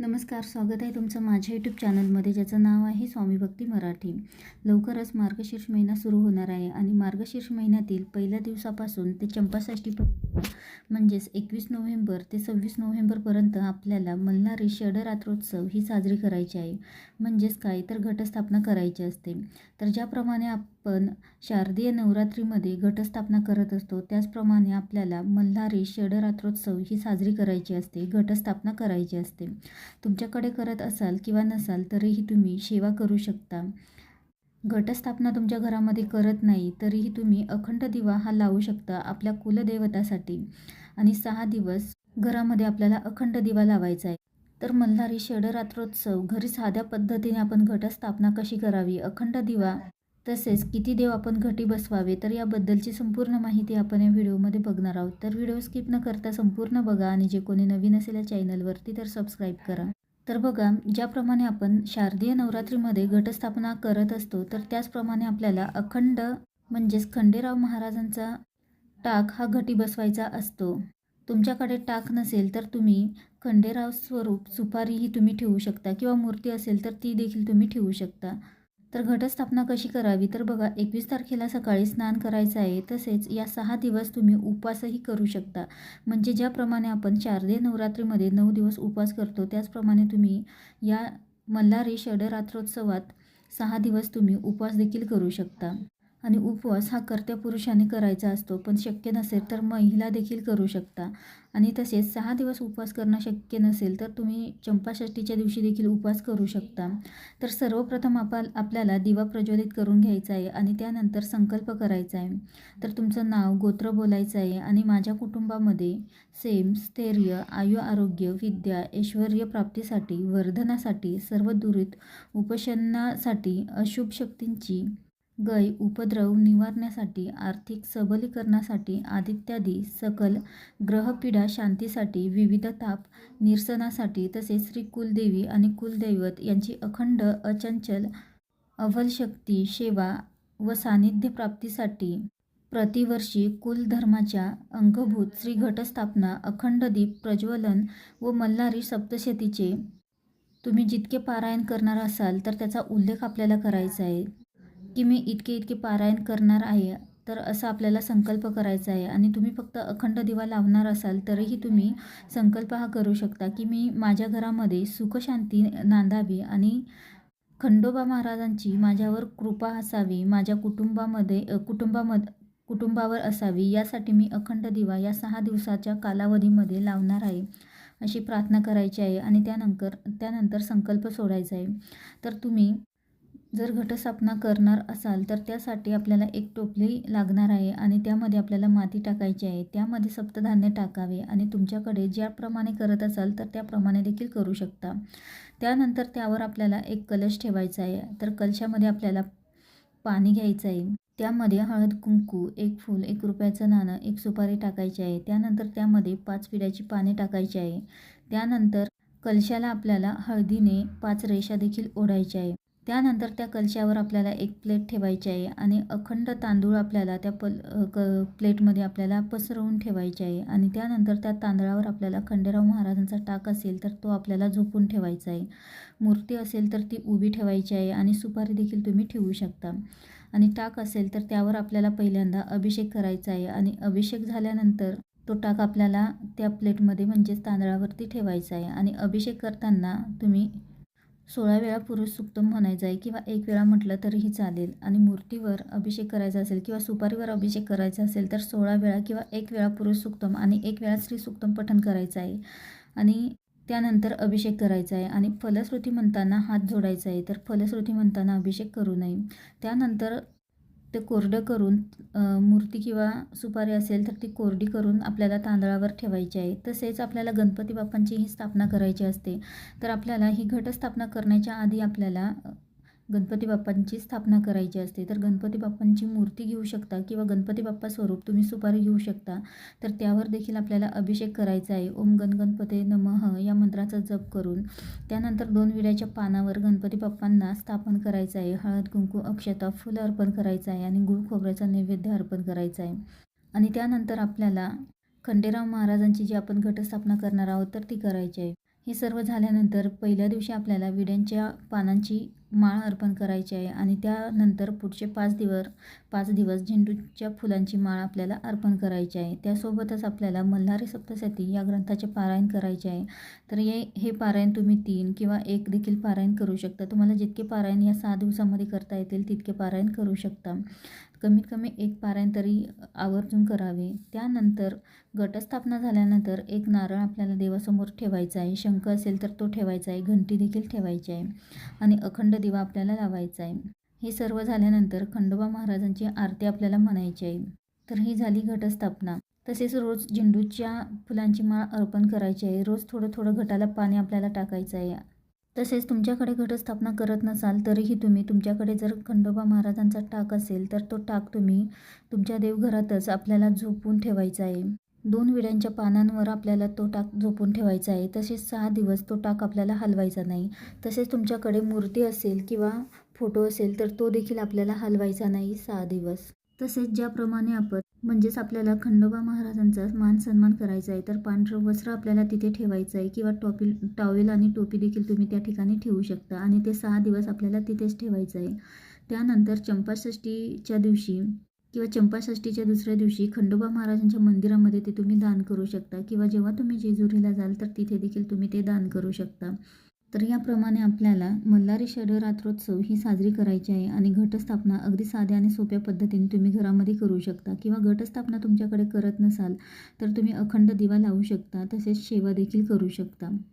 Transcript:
नमस्कार स्वागत आहे तुमचं माझ्या यूट्यूब चॅनलमध्ये ज्याचं नाव आहे स्वामी भक्ती मराठी. लवकरच मार्गशीर्ष महिना सुरू होणार आहे आणि मार्गशीर्ष महिन्यातील पहिल्या दिवसापासून ते चंपाषष्टीपर्यंत म्हणजेच एकवीस नोव्हेंबर ते सव्वीस नोव्हेंबरपर्यंत आपल्याला मल्हारी षडरात्रोत्सव ही साजरी करायची आहे. म्हणजेच काय? तर घटस्थापना करायची असते. तर ज्याप्रमाणे आप आपण शारदीय नवरात्रीमध्ये घटस्थापना करत असतो. त्याचप्रमाणे आपल्याला मल्हारी षडरात्रोत्सव ही साजरी करायची असते घटस्थापना करायची असते. तुमच्याकडे करत असाल किंवा नसाल तरीही तुम्ही सेवा करू शकता. घटस्थापना तुमच्या घरामध्ये करत नाही तरीही तुम्ही अखंड दिवा हा लावू शकता आपल्या कुलदेवतासाठी. आणि सहा दिवस घरामध्ये आपल्याला अखंड दिवा लावायचा आहे. तर मल्हारी षडरात्रोत्सव घरी साध्या पद्धतीने आपण घटस्थापना कशी करावी? अखंड दिवा तसेच किती देव आपण घटी बसवावे तर याबद्दलची संपूर्ण माहिती आपण या व्हिडिओमध्ये बघणार आहोत. तर व्हिडिओ स्किप न करता संपूर्ण बघा आणि जे कोणी नवीन असेल या चॅनलवरती तर सबस्क्राईब करा. तर बघा ज्याप्रमाणे आपण शारदीय नवरात्रीमध्ये घटस्थापना करत असतो तर त्याचप्रमाणे आपल्याला अखंड म्हणजेच खंडेराव महाराजांचा टाक हा घटी बसवायचा असतो. तुमच्याकडे टाक नसेल तर तुम्ही खंडेराव स्वरूप सुपारीही तुम्ही ठेवू शकता किंवा मूर्ती असेल तर ती देखील तुम्ही ठेवू शकता. तर घटस्थापना कशी करावी? तर बघा एकवीस तारखेला सकाळी स्नान करायचं आहे तसेच या सहा दिवस तुम्ही उपवासही करू शकता. म्हणजे ज्याप्रमाणे आपण शारदीय नवरात्रीमध्ये नऊ दिवस उपवास करतो त्याचप्रमाणे तुम्ही या मल्हारी षडरात्रोत्सवात सहा दिवस तुम्ही उपवास देखील करू शकता. आणि उपवास हा कर्त्या पुरुषाने करायचा असतो पण शक्य नसेल तर महिला देखील करू शकता. आणि तसेच सहा दिवस उपवास करणं शक्य नसेल तर तुम्ही चंपाषष्टीच्या दिवशी देखील उपवास करू शकता. तर सर्वप्रथम आपण आपल्याला दिवा प्रज्वलित करून घ्यायचा आहे आणि त्यानंतर संकल्प करायचा आहे. तर तुमचं नाव गोत्र बोलायचं आहे आणि माझ्या कुटुंबामध्ये सेम स्थैर्य आयु आरोग्य विद्या ऐश्वर्य प्राप्तीसाठी वर्धनासाठी सर्व दुरीत उपशनासाठी अशुभ शक्तींची गय उपद्रव निवारण्यासाठी आर्थिक सबलीकरणासाठी आदित्यादी सकल ग्रहपीडा शांतीसाठी विविध ताप निरसनासाठी तसेच श्री कुलदेवी आणि कुलदैवत यांची अखंड अचंचल अव्वलशक्ती सेवा व सानिध्य प्राप्तीसाठी प्रतिवर्षी कुलधर्माच्या अंगभूत श्री घटस्थापना अखंड दीप प्रज्वलन व मल्हारी सप्तशतीचे तुम्ही जितके पारायण करणार असाल तर त्याचा उल्लेख आपल्याला करायचा आहे. की मी इतके इतके पारायण करणार आहे तर असा आपल्याला संकल्प करायचा आहे. आणि तुम्ही फक्त अखंड दिवा लावणार असाल तरीही तुम्ही संकल्प हा करू शकता की मी माझ्या घरामध्ये सुखशांती नांदावी आणि खंडोबा महाराजांची माझ्यावर कृपा असावी माझ्या कुटुंबामध्ये कुटुंबामध कुटुंबावर असावी यासाठी मी अखंड दिवा या सहा दिवसाच्या कालावधीमध्ये लावणार आहे अशी प्रार्थना करायची आहे. आणि त्यानंतर त्यानंतर संकल्प सोडायचा आहे. तर तुम्ही जर घटस्थापना करणार असाल तर त्यासाठी आपल्याला एक टोपली लागणार आहे आणि त्यामध्ये आपल्याला माती टाकायची आहे. त्यामध्ये सप्तधान्य टाकावे आणि तुमच्याकडे ज्याप्रमाणे करत असाल तर त्याप्रमाणे देखील करू शकता. त्यानंतर त्यावर आपल्याला एक कलश ठेवायचा आहे. तर कलशामध्ये आपल्याला पाणी घ्यायचं आहे. त्यामध्ये हळद कुंकू एक फूल एक रुपयाचं नाणं एक सुपारी टाकायची आहे. त्यानंतर त्यामध्ये पाच पिढ्याची पाने टाकायची आहे. त्यानंतर कलशाला आपल्याला हळदीने पाच रेषा देखील ओढायच्या आहे. त्यानंतर त्या कलशावर आपल्याला एक प्लेट ठेवायची आहे आणि अखंड तांदूळ आपल्याला त्या पल क प्लेटमध्ये आपल्याला पसरवून ठेवायचे आहे. आणि त्यानंतर त्या तांदळावर आपल्याला खंडेराव महाराजांचा टाक असेल तर तो आपल्याला झोपून ठेवायचा आहे. मूर्ती असेल तर ती उभी ठेवायची आहे आणि सुपारी देखील तुम्ही ठेवू शकता. आणि टाक असेल तर त्यावर आपल्याला पहिल्यांदा अभिषेक करायचा आहे आणि अभिषेक झाल्यानंतर तो टाक आपल्याला त्या प्लेटमध्ये म्हणजेच तांदळावरती ठेवायचा आहे. आणि अभिषेक करताना तुम्ही सोळा वेळा पुरुष सुक्तम म्हणायचं आहे किंवा एक वेळा म्हटलं तरीही चालेल. आणि मूर्तीवर अभिषेक करायचा असेल किंवा सुपारीवर अभिषेक करायचा असेल तर सोळा वेळा किंवा एक वेळा पुरुष सुक्तम आणि एक वेळा स्त्री सुक्तम पठण करायचं आहे. आणि त्यानंतर अभिषेक करायचा आहे. आणि फलश्रुती म्हणताना हात जोडायचा आहे. तर फलश्रुती म्हणताना अभिषेक करू नये. त्यानंतर ते कोरडं करून मूर्ती किंवा सुपारी असेल तर ती कोरडी करून आपल्याला तांदळावर ठेवायची आहे. तसेच आपल्याला गणपती बाप्पांची ही स्थापना करायची असते. तर आपल्याला ही घटस्थापना करण्याच्या आधी आपल्याला गणपती बाप्पांची स्थापना करायची असते तर गणपती बाप्पांची मूर्ती घेऊ शकता किंवा गणपती बाप्पा स्वरूप तुम्ही सुपारी घेऊ शकता. तर त्यावर देखील आपल्याला अभिषेक करायचा आहे. ओम गण गणपते नमः या मंत्राचा जप करून त्यानंतर दोन विड्याच्या पानावर गणपती बाप्पांना स्थापन करायचं आहे. हळद कुंकू अक्षता फुलं अर्पण करायचं आहे आणि गुळ खोबऱ्याचा नैवेद्य अर्पण करायचा आहे. आणि त्यानंतर आपल्याला खंडेराव महाराजांची जी आपण घटस्थापना करणार आहोत तर ती करायची आहे. हे सर्व झाल्यानंतर पहिल्या दिवशी आपल्याला विड्यांच्या पानांची माळ अर्पण करायची आहे आणि त्यानंतर पुढचे पाच दिवस पाच दिवस झेंडूच्या फुलांची माळ आपल्याला अर्पण करायची आहे. त्यासोबतच आपल्याला मल्हारी सप्तशती या ग्रंथाचे पारायण करायचे आहे. तर हे हे पारायण तुम्ही तीन किंवा एक देखील पारायण करू शकता. तुम्हाला जितके पारायण या सहा दिवसामध्ये करता येतील तितके पारायण करू शकता. कमीत कमी एक पारायण तरी आवर्जून करावे. त्यानंतर घटस्थापना झाल्यानंतर एक नारळ आपल्याला देवासमोर ठेवायचा आहे. शंख असेल तर तो ठेवायचा आहे. घंटी देखील ठेवायची आहे. आणि अखंड दिवा आपल्याला लावायचा आहे. हे सर्व झाल्यानंतर खंडोबा महाराजांची आरती आपल्याला म्हणायची आहे. तर ही झाली घटस्थापना. तसेच रोज झेंडूच्या फुलांची माळ अर्पण करायची आहे. रोज थोडं थोडं घटाला पाणी आपल्याला टाकायचं आहे. तसेच तुमच्याकडे घटस्थापना करत नसाल तरीही तुम्ही तुमच्याकडे जर खंडोबा महाराजांचा टाक असेल तर तो टाक तुम्ही तुमच्या देवघरातच आपल्याला झोपून ठेवायचा आहे. दोन विड्यांच्या पानांवर आपल्याला तो टाक झोपून ठेवायचा आहे. तसेच सहा दिवस तो टाक आपल्याला हलवायचा नाही. तसेच तुमच्याकडे मूर्ती असेल किंवा फोटो असेल तर तो देखील आपल्याला हलवायचा नाही. सहा दिवस तसेच ज्याप्रमाणे आपण म्हणजेच आपल्याला खंडोबा महाराजांचा मान सन्मान करायचा आहे तर पांढरं वस्त्र आपल्याला तिथे ठेवायचं आहे किंवा टॉपी टॉवेल आणि टोपी देखील तुम्ही त्या ठिकाणी ठेवू शकता आणि ते सहा दिवस आपल्याला तिथेच ठेवायचं आहे. त्यानंतर चंपाषष्ठीच्या दिवशी किंवा चंपाषष्ठीच्या दुसऱ्या दिवशी खंडोबा महाराजांच्या मंदिरामध्ये ते तुम्ही दान करू शकता किंवा जेव्हा तुम्ही जेजुरीला जाल तर तिथे देखील तुम्ही ते दान करू शकता. तर याप्रमाणे आपल्याला मल्हारी षडरात्रोत्सव ही साजरी करायची आहे आणि घटस्थापना अगदी साध्या आणि सोप्या पद्धतीने तुम्ही घरामध्ये करू शकता. किंवा घटस्थापना तुमच्याकडे करत नसाल तर तुम्ही अखंड दिवा लावू शकता तसेच सेवा देखील करू शकता.